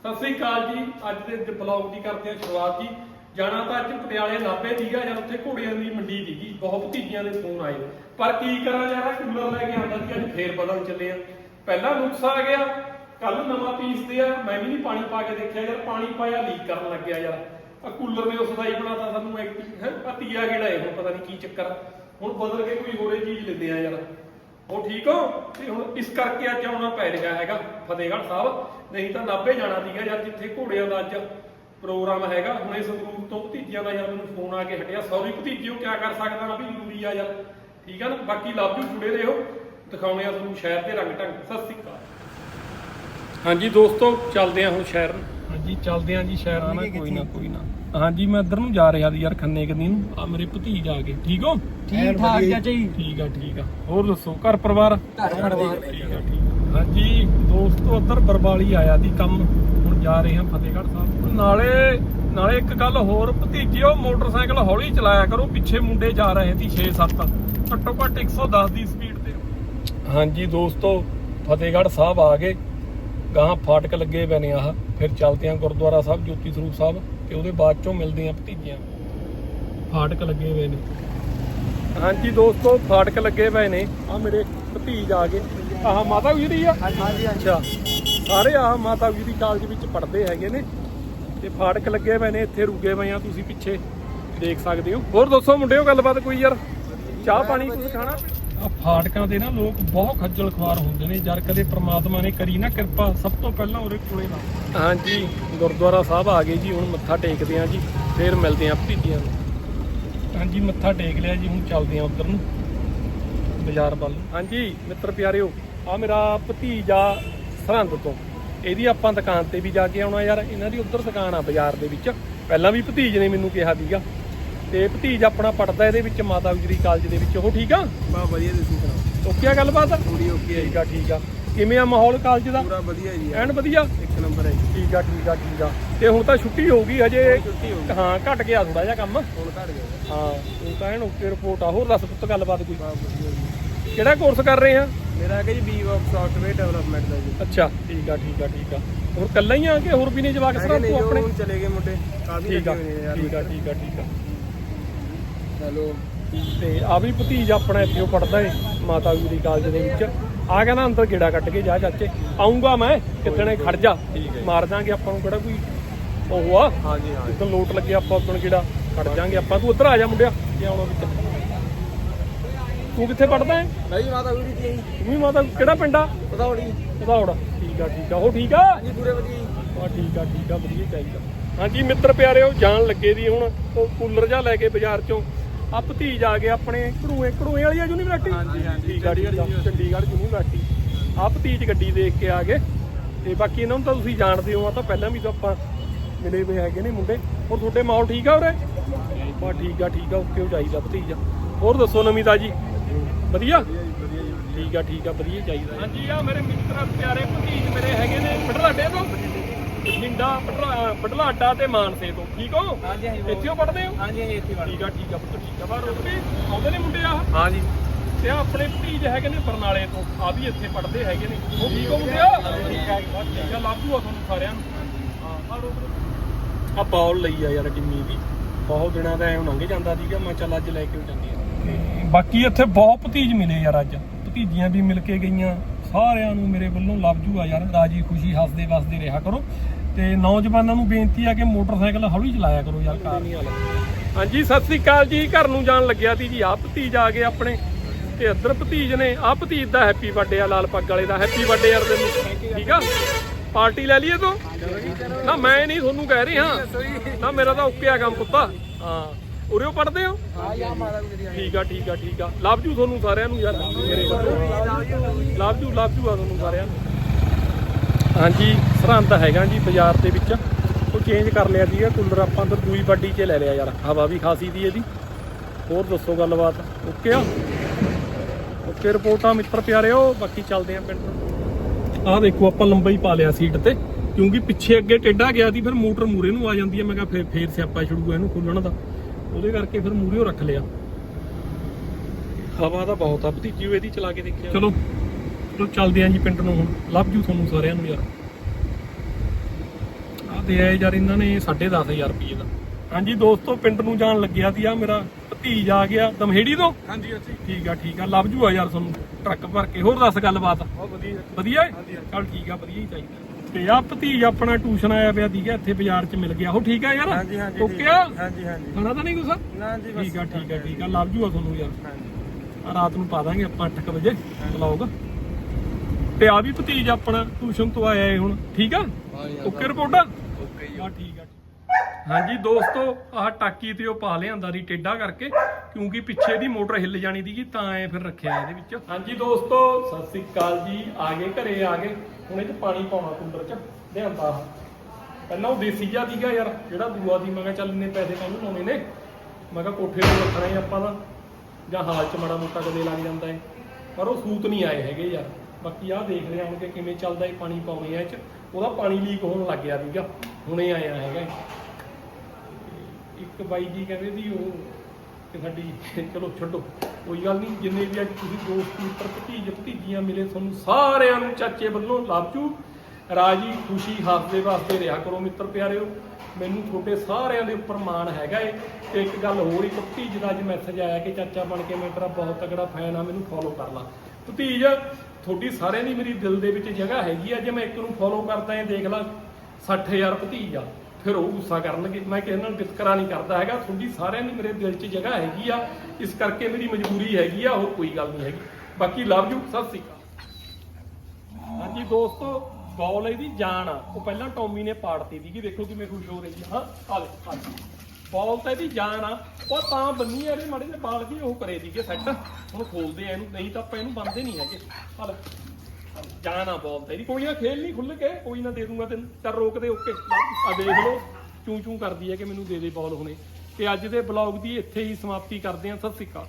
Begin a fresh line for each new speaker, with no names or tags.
ਸਤਿ ਸ੍ਰੀ ਅਕਾਲ ਜੀ। ਅੱਜ ਦੇ ਬਲੌਗ ਦੀ ਕਰਦੇ ਹਾਂ ਸ਼ੁਰੂਆਤ ਜੀ। ਜਾਣਾ ਤਾਂ ਅੱਜ ਪਟਿਆਲੇ ਨਾਭੇ ਦੀਗਾ ਜਾਂ ਉੱਥੇ ਘੋੜਿਆਂ ਦੀ ਮੰਡੀ ਦੀਗੀ ਬਹੁਤ ਭਤੀਜੀਆਂ ਦੇ ਫੋਨ ਆਏ ਪਰ ਕੀ ਕਰਾਂ ਯਾਰ ਕੂਲਰ ਲੈ ਕੇ ਆਉਂਦਾ ਸੀ ਅੱਜ ਫੇਰ ਬਦਲ ਚੱਲੇ ਆ। ਪਹਿਲਾ ਨੁਕਸ ਆ ਗਿਆ ਕੱਲ ਨਵਾਂ ਪੀਸਦੇ ਆ। ਮੈਂ ਵੀ ਨਹੀਂ ਪਾਣੀ ਪਾ ਕੇ ਦੇਖਿਆ ਯਾਰ, ਪਾਣੀ ਪਾਇਆ ਲੀਕ ਕਰਨ ਲੱਗਿਆ ਯਾਰ। ਆ ਕੂਲਰ ਨੇ ਉਸ ਦਾ ਹੀ ਬਣਾਤਾ ਸਾਨੂੰ, ਇੱਕ, ਹੈ ਪਤੀਆ ਕਿਹੜਾ ਹੈ ਪਤਾ ਨਹੀਂ ਕੀ ਚੱਕਰ ਹੁਣ ਬਦਲ ਕੇ ਕੋਈ ਹੋਰੇ ਚੀਜ਼ ਲੈਂਦੇ ਆ ਯਾਰ। ਉਹ ਠੀਕ ਹੋ? ਤੇ ਹੁਣ ਇਸ ਕਰਕੇ ਅੱਜ ਆਉਣਾ ਪੈ ਰਿਹਾ ਹੈਗਾ ਫਤਿਹਗੜ੍ਹ ਸਾਹਿਬ। ਨਹੀਂ ਤਾਂ ਨਾਭੇ ਜਾਣਾ ਸੀਗਾ ਯਾਰ ਜਿੱਥੇ ਘੋੜਿਆਂ ਦਾ ਅੱਜ ਪ੍ਰੋਗਰਾਮ ਹੈਗਾ। ਹੁਣ ਇਸ ਗਰੂਪ ਤੋਂ ਭਤੀਜਿਆਂ ਦਾ ਯਾਰ ਮੈਨੂੰ ਫੋਨ ਆ ਕੇ ਹਟਿਆ। ਸੌਰੀ ਭਤੀਜਿਓ ਕਿਆ ਕਰ ਸਕਦਾ ਨਾ ਵੀ ਜ਼ਰੂਰੀ ਆ ਯਾਰ। ਠੀਕ ਆ ਨਾ? ਬਾਕੀ ਲਵ ਯੂ ਜੁੜੇ ਰਹੋ। ਦਿਖਾਉਣੇ ਆ ਤੁਹਾਨੂੰ ਸ਼ਹਿਰ ਦੇ ਰੰਗ ਢੰਗ। ਸਤਿ ਸ੍ਰੀ ਅਕਾਲ। ਹਾਂਜੀ ਦੋਸਤੋ ਚੱਲਦੇ ਆ ਹੁਣ ਸ਼ਹਿਰ ਹਾਂਜੀ ਚੱਲਦੇ ਆ ਜੀ ਸ਼ਹਿਰ ਨਾ ਕੋਈ ਨਾ ਕੋਈ ਨਾ। ਹਾਂਜੀ ਮੈਂ ਇੱਧਰ ਨੂੰ ਜਾ ਰਿਹਾ ਸੀ ਯਾਰ ਖੰਨੇ ਕਦੀ ਨੂੰ ਆ ਮੇਰੇ ਭਤੀਜ ਆ ਗਏ। ਠੀਕ ਹੋ?
ਠੀਕ ਠਾਕ ਚਾਚਾ ਜੀ।
ਠੀਕ ਆ ਠੀਕ ਆ। ਹੋਰ ਦੱਸੋ ਘਰ ਪਰਿਵਾਰ?
ਘਰ ਪਰਿਵਾਰ
ਠੀਕ ਆ ਠੀਕ ਆ। ਹਾਂਜੀ ਦੋਸਤੋ ਉੱਧਰ ਬਰਬਾਲੀ ਆਇਆ ਦੀ ਕੰਮ। ਹੁਣ ਜਾ ਰਹੇ ਹਾਂ ਫਤਿਹਗੜ੍ਹ ਸਾਹਿਬ। ਨਾਲੇ ਨਾਲੇ ਇੱਕ ਗੱਲ ਹੋਰ ਭਤੀਜਿਓ ਮੋਟਰਸਾਈਕਲ ਹੌਲੀ ਚਲਾਇਆ ਕਰੋ। ਪਿੱਛੇ ਮੁੰਡੇ ਜਾ ਰਹੇ ਸੀ 6-7 ਘੱਟੋ ਘੱਟ 110 ਦੀ ਸਪੀਡ ਤੇ। ਹਾਂਜੀ ਦੋਸਤੋ ਫਤਿਹਗੜ੍ਹ ਸਾਹਿਬ ਆ ਗਏ। ਗਾਹਾਂ ਫਾਟਕ ਲੱਗੇ ਪਏ ਨੇ ਆਹ। ਫਿਰ ਚੱਲਦੇ ਹਾਂ ਗੁਰਦੁਆਰਾ ਸਾਹਿਬ ਜੋਤੀ ਸਰੂਪ ਸਾਹਿਬ। ਤੇ ਉਹਦੇ ਬਾਅਦ ਚੋਂ ਮਿਲਦੇ ਹਾਂ ਭਤੀਜਿਆਂ। ਫਾਟਕ ਲੱਗੇ ਪਏ ਨੇ। ਹਾਂਜੀ ਦੋਸਤੋ ਫਾਟਕ ਲੱਗੇ ਪਏ ਨੇ। ਆ ਮੇਰੇ ਭਤੀਜ ਆ ਗਏ। ਆਹ ਮਾਤਾ ਗੁਜਰੀ ਆ?
ਹਾਂਜੀ
ਅੱਛਾ। ਸਾਰੇ ਆਹ ਮਾਤਾ ਗੁਜਰੀ ਕਾਲਜ ਵਿੱਚ ਪੜ੍ਹਦੇ ਹੈਗੇ ਨੇ। ਤੇ ਫਾਟਕ ਲੱਗੇ ਪਏ ਨੇ ਇੱਥੇ ਰੁਕੇ ਪਏ ਆ। ਤੁਸੀਂ ਪਿੱਛੇ ਦੇਖ ਸਕਦੇ ਹੋ। ਹੋਰ ਦੱਸੋ ਮੁੰਡਿਓ ਗੱਲਬਾਤ ਕੋਈ ਯਾਰ? ਚਾਹ ਪਾਣੀ ਕੁਝ ਖਾਣਾ? ਆ ਫਾਟਕਾਂ ਦੇ ਨਾ ਲੋਕ ਬਹੁਤ ਖੱਜਲ ਖਵਾਰ ਹੁੰਦੇ ਨੇ ਜਦ ਕਦੇ ਪ੍ਰਮਾਤਮਾ ਨੇ ਕਰੀ ਨਾ ਕਿਰਪਾ ਸਭ ਤੋਂ ਪਹਿਲਾਂ ਉਹਦੇ ਕੋਲੇ ਨਾ। ਹਾਂਜੀ ਗੁਰਦੁਆਰਾ ਸਾਹਿਬ ਆ ਗਏ ਜੀ ਹੁਣ ਮੱਥਾ ਟੇਕਦੇ ਆ ਜੀ ਫੇਰ ਮਿਲਦੇ ਆ ਭਤੀਜੀਆਂ ਨੂੰ। ਹਾਂਜੀ ਮੱਥਾ ਟੇਕ ਲਿਆ ਜੀ ਹੁਣ ਚੱਲਦੇ ਆ ਉਧਰ ਨੂੰ ਬਾਜ਼ਾਰ ਵੱਲ। ਹਾਂਜੀ ਮਿੱਤਰ ਪਿਆਰਿਓ ਆ ਮੇਰਾ ਭਤੀਜਾ ਸਰਹੰਦ ਤੋਂ। ਇਹਦੀ ਆਪਾਂ ਦੁਕਾਨ ਤੇ ਵੀ ਜਾ ਕੇ ਆਉਣਾ ਯਾਰ ਇਹਨਾਂ ਦੀ ਉਧਰ ਦੁਕਾਨ ਆ ਬਾਜ਼ਾਰ ਦੇ ਵਿੱਚ। ਪਹਿਲਾਂ ਵੀ ਭਤੀਜ ਨੇ ਮੈਨੂੰ ਕਿਹਾ ਸੀਗਾ। ਤੇ ਭਤੀਜ ਆਪਣਾ ਪੜਦਾ ਇਹਦੇ ਵਿੱਚ ਮਾਤਾ ਗੁਜਰੀ ਕਾਲਜ ਦੇ ਵਿੱਚ ਉਹ ਠੀਕ ਆ?
ਬਾ ਵਧੀਆ ਤੁਸੀਂ ਸੁਣਾਓ?
ਓਕੇ ਆ ਗੱਲਬਾਤ
ਪੂਰੀ ਓਕੇ ਹੈ
ਠੀਕ ਆ ਠੀਕ ਆ। ਕਿਵੇਂ ਆ ਮਾਹੌਲ ਕਾਲਜ ਦਾ?
ਪੂਰਾ ਵਧੀਆ ਜੀ
ਐਨ ਵਧੀਆ?
ਇੱਕ ਨੰਬਰ ਹੈ ਜੀ।
ਠੀਕ ਆ ਠੀਕ ਆ ਠੀਕ ਆ। ਤੇ ਹੁਣ ਤਾਂ ਛੁੱਟੀ ਹੋਊਗੀ ਹਜੇ।
ਛੁੱਟੀ ਹੋ ਗਈ।
ਹਾਂ ਘਟ ਗਿਆ ਥੋੜਾ ਜਿਹਾ ਕੰਮ।
ਹੁਣ ਘੜ ਗਿਆ।
ਹਾਂ ਉਹ ਤਾਂ ਐਨ ਓਕੇ ਰਿਪੋਰਟ ਆ। ਹੋਰ ਦੱਸ ਪੁੱਤ ਗੱਲਬਾਤ ਕੋਈ?
ਬਾ ਵਧੀਆ ਜੀ।
ਕਿਹੜਾ ਕੋਰਸ ਕਰ ਰਹੇ ਆ?
ਮੇਰਾ ਹੈਗਾ ਜੀ ਬੀ ਵਰਕ ਸੌਫਟਵੇਅਰ ਡਿਵੈਲਪਮੈਂਟ ਦਾ ਜੀ।
ਅੱਛਾ ਠੀਕ ਆ ਠੀਕ ਆ ਠੀਕ ਆ। ਹੋਰ ਕੱਲਾ ਹੀ ਆ ਕਿ ਹੋਰ ਵੀ ਨੇ ਜਵਾਕ ਸਰਾਂ ਆਪਣੇ?
ਚਲੇ ਗਏ ਮੁੰਡੇ। ਕਾਫੀ
ਠੀਕ ਆ
ਲੱਗੇ ਹੋਏ ਨੇ ਯਾਰ।
ਠੀਕ ਆ ਠੀਕ ਆ ਠੀਕ ਆ।
ਚਲੋ
ਤੇ ਆ ਵੀ ਭਤੀਜ ਆਪਣਾ ਇੱਥੇ ਪੜਦਾ ਏ ਮਾਤਾ ਗੁਜਰੀ ਕਾਲਜ ਦੇ ਵਿੱਚ। ਆ ਕਹਿੰਦਾ ਅੰਦਰ ਗੇੜਾ ਕੱਟ ਕੇ ਜਾ ਚਾਚੇ। ਆਉਂਗਾ ਮੈਂ ਕਿਤਨੇ ਖੜ ਜਾ। ਮਾਰ ਦਾਂਗੇ ਆਪਾਂ ਨੂੰ ਕਿਹੜਾ ਕੋਈ ਉਹ ਆ।
ਹਾਂਜੀ ਹਾਂ
ਜਦੋਂ ਲੋਟ ਲੱਗੇ ਆਪਾਂ ਉਦੋਂ ਗੇੜਾ ਖੜ ਜਾਾਂਗੇ। ਆਪਾਂ ਤੂੰ ਉੱਧਰ ਆ ਜਾ ਮੁੰਡਿਆ। ਜੇ ਆਉਣਾ ਵਿੱਚ ਤੂੰ ਕਿੱਥੇ ਪੜਦਾ ਹੈ
ਨਹੀਂ ਮਾਤਾ ਵੀਰੀ ਜੀ।
ਤੂੰ ਵੀ ਮਾਤਾ ਕਿਹੜਾ ਪਿੰਡ ਆ?
ਪਤੌੜੀ
ਉਧੌੜ ਠੀਕ ਆ ਠੀਕ ਆ। ਉਹ ਠੀਕ ਆ?
ਹਾਂਜੀ ਪੂਰੇ ਵਧੀਆ ਜੀ।
ਆ ਠੀਕ ਆ ਠੀਕ ਆ ਵਧੀਆ ਚਾਹੀਦਾ। ਹਾਂਜੀ ਮਿੱਤਰ ਪਿਆਰਿਓ ਜਾਣ ਲੱਗੇ ਦੀ ਹੁਣ। ਉਹ ਕੂਲਰ ਜਾ ਲੈ ਕੇ ਬਾਜ਼ਾਰ ਚੋਂ। ਆ ਭਤੀਜ ਆ ਗਏ ਆਪਣੇ ਘੜੂਏ ਘੜੂਏ ਵਾਲੀ ਯੂਨੀਵਰਸਿਟੀ?
ਹਾਂਜੀ, ਹਾਂਜੀ, ਚੰਡੀਗੜ੍ਹ
ਯੂਨੀਵਰਸਿਟੀ। ਆ ਭਤੀਜ ਗੱਡੀ ਦੇਖ ਕੇ ਆ ਗਏ। ਤੇ ਬਾਕੀ ਇਹਨਾਂ ਨੂੰ ਤਾਂ ਤੁਸੀਂ ਜਾਣਦੇ ਹੋ ਆ ਤਾਂ ਪਹਿਲਾਂ ਵੀ ਤਾਂ ਆਪਾਂ ਮਿਲੇ ਹੋਏ ਹੈਗੇ ਨੇ ਮੁੰਡੇ। ਹੋਰ ਤੁਹਾਡੇ ਮਾਹੌਲ ਠੀਕ ਆ ਉਰੇ? ਬਾ ਠੀਕ ਆ ਠੀਕ ਆ ਓਕੇ ਹੋ ਜਾਈਦਾ ਭਤੀਜ। ਹੋਰ ਦੱਸੋ ਨਵੀਂ ਤਾਜੀ? ਵਧੀਆ?
ਵਧੀਆ ਜੀ ਵਧੀਆ
ਠੀਕ ਆ ਠੀਕ ਆ ਵਧੀਆ ਚਾਹੀਦਾ। ਹਾਂਜੀ ਆ ਮੇਰੇ ਮਿੱਤਰ ਪਿਆਰੇ ਭਤੀਜ ਮੇਰੇ ਹੈਗੇ ਨੇ। ਬਟਲਾਡੇ ਤੋਂ? ਬਠਿੰਡਾ ਬਟਲਾ- ਬਟਲਾਡਾ ਤੇ ਮਾਨਸੇ ਤੋਂ। ਠੀਕ ਹੋ?
ਹਾਂਜੀ ਹਾਂਜੀ
ਇੱਥੇ ਪੜਦੇ ਹੋ?
ਹਾਂਜੀ ਹਾਂਜੀ ਇੱਥੇ
ਠੀਕ ਆ ਠੀਕ ਆ ਪੁੱਤ ਠੀਕ ਆ। ਬਾਹਰ ਰੋਟੀ ਆਉਂਦੇ ਨੇ ਮੁੰਡੇ ਆ?
ਹਾਂਜੀ।
ਤੇ ਆਪਣੇ ਭਤੀਜ ਹੈਗੇ ਨੇ ਬਰਨਾਲੇ ਤੋਂ। ਆ ਵੀ ਇੱਥੇ ਪੜਦੇ ਹੈਗੇ ਨੇ। ਉਹ ਠੀਕ ਹੋ ਮੁੰਡੇ ਆ ਠੀਕ ਆ ਠੀਕ ਆ। ਲਾਭੂ ਆ ਤੁਹਾਨੂੰ ਸਾਰਿਆਂ ਨੂੰ। ਹਾਂ ਆ ਰੋਟੀ ਆ ਬਾਲ ਲਈ ਆ ਯਾਰ ਕਿੰਨੀ ਦੀ ਬਹੁਤ ਦਿਨਾਂ ਦਾ ਐਂ ਲੰਘ ਜਾਂਦਾ ਸੀਗਾ। ਮੈਂ ਚੱਲ ਅੱਜ ਲੈ ਕੇ ਜਾਂਦੀ ਆ ਬਾਕੀ ਇੱਥੇ ਬਹੁਤ ਭਤੀਜ ਮਿਲੇ ਯਾਰ ਅੱਜ। ਭਤੀਜੀਆਂ ਵੀ ਮਿਲ ਕੇ ਗਈਆਂ। ਸਾਰਿਆਂ ਨੂੰ ਮੇਰੇ ਵੱਲੋਂ ਲਵ ਜੂ ਯਾਰ ਰਾਜੀ ਖੁਸ਼ੀ, ਹੱਸਦੇ ਵਸਦੇ ਰਿਹਾ ਕਰੋ। ਤੇ ਨੌਜਵਾਨਾਂ ਨੂੰ ਬੇਨਤੀ ਆ ਕਿ ਮੋਟਰਸਾਈਕਲ ਹੌਲੀ ਚਲਾਇਆ ਕਰੋ ਯਾਰ, ਕਾਰ। ਹਾਂਜੀ, ਸਤਿ ਸ੍ਰੀ ਅਕਾਲ ਜੀ, ਘਰ ਨੂੰ ਜਾਣ ਲੱਗਿਆ ਸੀ ਜੀ। ਆ ਭਤੀਜ ਆ ਗਏ ਆਪਣੇ, ਤੇ ਇੱਧਰ ਭਤੀਜ ਨੇ ਆ ਭਤੀਜ ਦਾ ਹੈਪੀ ਬਰਥਡੇ ਆ, ਲਾਲ ਪੱਗ ਵਾਲੇ ਦਾ। ਹੈਪੀ ਬਰਥਡੇ ਯਾਰ ਤੈਨੂੰ, ਠੀਕ ਆ? ਪਾਰਟੀ ਲੈ ਲਈਏ ਤੂੰ? ਨਾ, ਮੈਂ ਨਹੀਂ ਤੁਹਾਨੂੰ ਕਹਿ ਰਿਹਾ ਨਾ, ਮੇਰਾ ਤਾਂ ਓਕੇ ਆ ਕੰਮ ਪੁੱਤਾ। ਹਾਂ। ਉਰਿਓ ਪੜਦੇ ਹੋ
ਹਾਂ? ਯਾ ਮਾਤਾ
ਠੀਕ ਆ ਠੀਕ ਆ ਠੀਕ ਆ। ਲਵ ਜੂ ਤੁਹਾਨੂੰ ਸਾਰਿਆਂ ਨੂੰ ਯਾਰ। ਮੇਰੇ ਲਵ ਜੂ ਲਵ ਜੂ ਆ ਤੁਹਾਨੂੰ ਸਾਰਿਆਂ ਨੂੰ। ਹਾਂਜੀ, ਸਰਹੰਦ ਹੈਗਾ ਜੀ ਬਾਜ਼ਾਰ ਦੇ ਵਿੱਚ। ਉਹ ਚੇਂਜ ਕਰ ਲਿਆ ਸੀਗਾ ਕੂਲਰ ਆਪਾਂ ਅੰਦਰ ਦੂਈ ਵੱਡੀ 'ਚ ਲੈ ਲਿਆ ਯਾਰ। ਹਵਾ ਵੀ ਖਾਸੀ ਦੀ ਇਹਦੀ। ਹੋਰ ਦੱਸੋ ਗੱਲਬਾਤ? ਓਕੇ ਆ? ਓਕੇ ਰਿਪੋਰਟਾਂ ਮਿੱਤਰ ਪਿਆਰਿਓ, ਬਾਕੀ ਚੱਲਦੇ ਆ ਪਿੰਡ ਆਹ ਦੇਖੋ, ਆਪਾਂ ਲੰਬਾ ਹੀ ਪਾ ਲਿਆ ਸੀਟ ਤੇ। ਕਿਉਂਕਿ ਪਿੱਛੇ ਅੱਗੇ ਟੇਢਾ ਗਿਆ ਸੀ, ਫਿਰ ਮੋਟਰ ਮੂਰੇ ਨੂੰ ਆ ਜਾਂਦੀ ਹੈ। ਮੈਂ ਕਿਹਾ ਫੇਰ ਫੇਰ ਸਿਆਪਾ ਛੁੜੂਗਾ ਇਹਨੂੰ ਖੋਲਣ ਦਾ। ਉਹਦੇ ਕਰਕੇ ਫਿਰ ਮੂਰੇ ਰੱਖ ਲਿਆ। ਹਵਾ ਤਾਂ ਬਹੁਤ ਆ ਭਤੀਜੀ ਉਹ ਇਹਦੀ ਚਲਾ ਕੇ ਦੇਖਿਆ। ਚਲੋ ਚਲੋ ਚੱਲਦੇ ਆਂ ਜੀ ਪਿੰਡ ਨੂੰ ਹੁਣ। ਲੱਭ ਜੂ ਤੁਹਾਨੂੰ ਸਾਰਿਆਂ ਨੂੰ ਯਾਰ। ਆ ਯਾਰ ਇਹਨਾਂ ਨੇ 10500 ਰੁਪਏ ਦਾ। ਹਾਂਜੀ ਦੋਸਤੋ ਪਿੰਡ ਨੂੰ ਜਾਣ ਲੱਗਿਆ ਸੀ ਆ ਮੇਰਾ ਭਤੀਜ ਆ ਗਿਆ ਦਮਹੇੜੀ ਤੋਂ।
ਹਾਂਜੀ ਅੱਛੀ
ਠੀਕ ਆ ਠੀਕ ਆ ਲੱਭ ਜੂਆ ਯਾਰ ਤੁਹਾਨੂੰ। ਟਰੱਕ ਭਰ ਕੇ। ਹੋਰ ਦੱਸ ਗੱਲਬਾਤ?
ਬਹੁਤ ਵਧੀਆ।
ਵਧੀਆ ਚਲ ਠੀਕ ਆ ਵਧੀਆ ਹੀ ਚਾਹੀਦਾ। ਤੇ ਆ ਭਤੀਜ ਆਪਣਾ ਟਿਊਸ਼ਨ ਆਇਆ ਪਿਆ ਸੀਗਾ ਇੱਥੇ ਬਾਜ਼ਾਰ 'ਚ ਮਿਲ ਗਿਆ। ਉਹ ਠੀਕ ਆ ਯਾਰ?
ਹਾਂਜੀ ਹਾਂਜੀ
ਓਕੇ ਆ।
ਹਾਂਜੀ ਹਾਂਜੀ।
ਖਾਣਾ ਤਾਂ ਨਹੀਂ ਕੁਛ?
ਨਾ ਜੀ ਬਸ
ਠੀਕ ਆ ਠੀਕ ਆ ਠੀਕ ਆ। ਲੱਭ ਜੂਆ ਤੁਹਾਨੂੰ ਯਾਰ।
ਹਾਂਜੀ।
ਆਹ ਰਾਤ ਨੂੰ ਪਾ ਦਾਂਗੇ ਆਪਾਂ 8 ਵਜੇ ਬਲੌਗ ਤੇ ਆ ਵੀ ਭਤੀਜ ਆਪਣਾ ਟਿਊਸ਼ਨ ਤੋਂ ਆਇਆ ਏ ਹੁਣ। ਠੀਕ ਆ? Okay report? ਆ ਠੀਕ ਆ। ਹਾਂਜੀ ਦੋਸਤੋ ਆਹ ਟਾਕੀ ਤੇ ਉਹ ਪਾ ਲਿਆਂਦਾ ਦੀ ਟੇਡਾ ਕਰਕੇ। ਕਿਉਂਕਿ ਪਿੱਛੇ ਦੀ ਮੋਟਰ ਹਿੱਲ ਜਾਣੀ ਸੀਗੀ, ਤਾਂ ਐ ਫਿਰ ਰੱਖਿਆ ਇਹਦੇ ਵਿੱਚ। ਹਾਂਜੀ ਦੋਸਤੋ, ਸਤਿ ਸ੍ਰੀ ਅਕਾਲ ਜੀ। ਆ ਗਏ ਘਰੇ, ਆ ਗਏ। ਹੁਣ ਇਹ ਚ ਪਾਣੀ ਪਾਉਣਾ ਕੂਲਰ ਚ, ਲਿਆਂਦਾ। ਪਹਿਲਾਂ ਉਹ ਦੇਸੀ ਜਿਹਾ ਸੀਗਾ ਯਾਰ, ਜਿਹੜਾ ਦੂਆ ਦੀ ਮੈਂ ਕਿਹਾ ਚੱਲ ਇੰਨੇ ਪੈਸੇ ਕਾਹਨੂੰ ਲਾਉਣੇ ਨੇ? ਮੈਂ ਕਿਹਾ ਕੋਠੇ ਤੇ ਰੱਖਣਾ ਹੀ ਆਪਾਂ ਦਾ ਜਾਂ ਹਾਲ ਚ ਮਾੜਾ ਮੋਟਾ ਕਦੇ ਲੱਗ ਜਾਂਦਾ ਹੈ ਪਰ ਉਹ ਸੂਤ ਨਹੀਂ ਆਏ ਹੈਗੇ ਯਾਰ। ਬਾਕੀ ਆਹ ਦੇਖਦੇ ਹਾਂ ਕਿ ਕਿਵੇਂ ਚੱਲਦਾ ਇਹ ਪਾਣੀ ਪਾਉਣੇ ਆ ਇਹ ਚ। ਉਹਦਾ ਪਾਣੀ ਲੀਕ ਹੋਣ ਲੱਗ ਗਿਆ ਸੀਗਾ। ਹੁਣੇ ਆਇਆ ਹੈਗਾ ਇੱਕ ਬਾਈ ਜੀ ਕਹਿੰਦੇ ਸੀ, ਉਹ ਕਿ ਸਾਡੀ ਚਲੋ ਛੱਡੋ, ਕੋਈ ਗੱਲ ਨਹੀਂ, ਜਿੰਨੇ ਵੀ ਅੱਜ ਤੁਸੀਂ ਦੋਸਤ ਮਿੱਤਰ ਭਤੀਜ ਭਤੀਜੀਆਂ ਮਿਲੇ, ਤੁਹਾਨੂੰ ਸਾਰਿਆਂ ਨੂੰ ਚਾਚੇ ਵੱਲੋਂ ਲਾਭਚੂ। ਰਾਜੀ ਖੁਸ਼ੀ ਹੱਸਦੇ ਵਾਸਤੇ ਰਿਹਾ ਕਰੋ ਮਿੱਤਰ ਪਿਆਰਿਓ। ਮੈਨੂੰ ਤੁਹਾਡੇ ਸਾਰਿਆਂ ਦੇ ਉੱਪਰ ਮਾਣ ਹੈਗਾ ਏ। ਤੇ ਇੱਕ ਗੱਲ ਹੋਰ ਇੱਕ ਭਤੀਜ ਦਾ ਅੱਜ ਮੈਸੇਜ ਆਇਆ ਕਿ ਚਾਚਾ ਬਣ ਕੇ ਮੈਂ ਤੇਰਾ ਬਹੁਤ ਤਗੜਾ ਫੈਨ ਆ, ਮੈਨੂੰ ਫੋਲੋ ਕਰ ਲਾ। ਭਤੀਜ ਤੁਹਾਡੀ ਸਾਰਿਆਂ ਦੀ ਮੇਰੀ ਦਿਲ ਦੇ ਵਿੱਚ ਜਗ੍ਹਾ ਹੈਗੀ ਆ। ਜੇ ਮੈਂ ਇੱਕ ਨੂੰ ਫੋਲੋ ਕਰਦਾ ਏ, ਦੇਖ ਲਾ 60000 ਭਤੀਜ ਆ। ਫਿਰ ਉਹ ਗੁੱਸਾ ਕਰਨਗੇ ਮੈਂ ਕਿਸੇ ਨਾਲ ਵਿਤਕਰਾ ਨਹੀਂ ਕਰਦਾ ਹੈਗਾ, ਤੁਹਾਡੀ ਸਾਰਿਆਂ ਦੀ ਮੇਰੇ ਦਿਲ 'ਚ ਜਗ੍ਹਾ ਹੈਗੀ ਆ, ਇਸ ਕਰਕੇ ਮੇਰੀ ਮਜਬੂਰੀ ਹੈਗੀ ਆ, ਹੋਰ ਕੋਈ ਗੱਲ ਨਹੀਂ ਹੈਗੀ। ਬਾਕੀ ਲਵ ਯੂ, ਸਤਿ ਸ੍ਰੀ ਅਕਾਲ। ਹਾਂਜੀ ਦੋਸਤੋ ਬੌਲ ਇਹਦੀ ਜਾਨ ਆ। ਉਹ ਪਹਿਲਾਂ ਟੌਮੀ ਨੇ ਪਾੜਤੀ ਸੀਗੀ ਦੇਖੋ ਕਿਵੇਂ ਖੁਸ਼ ਹੋ ਰਹੀ ਆ। ਹਾਂ, ਆ ਲੈ ਆ ਬੌਲ ਤਾਂ ਇਹਦੀ ਜਾਨ ਆ, ਉਹ ਤਾਂ ਬੰਨੀ ਆ ਇਹਦੇ ਮਾੜੇ ਜਿਹੇ ਬਾਲ ਵੀ ਉਹ ਕਰੇ ਦੀਗੇ ਸੈੱਟ। ਹੁਣ ਖੋਲਦੇ ਆ ਇਹਨੂੰ, ਨਹੀਂ ਤਾਂ ਆਪਾਂ ਇਹਨੂੰ ਬੰਨਦੇ ਨਹੀਂ ਹੈਗੇ। ਆ ਲੈ ਜਾਣਾ ਬਹੁਤ ਬੌਲ ਕੋਈ ਨਾ ਖੇਲ ਨਹੀਂ ਖੁੱਲ ਕੇ, ਕੋਈ ਨਾ ਦੇ ਦੂੰਗਾ ਤੈਨੂੰ। ਚੱਲ ਰੋਕ ਦੇ ਓਕੇ। ਆ ਦੇਖ ਲਓ ਚੂੰ ਚੂੰ ਕਰਦੀ ਹੈ ਕਿ ਮੈਨੂੰ ਦੇ ਦੇ ਬੌਲ ਹੁਣੇ। ਤੇ ਅੱਜ ਦੇ ਬਲੌਗ ਦੀ ਇੱਥੇ ਹੀ ਸਮਾਪਤੀ ਕਰਦੇ ਹਾਂ। ਸਤਿ ਸ੍ਰੀ ਅਕਾਲ।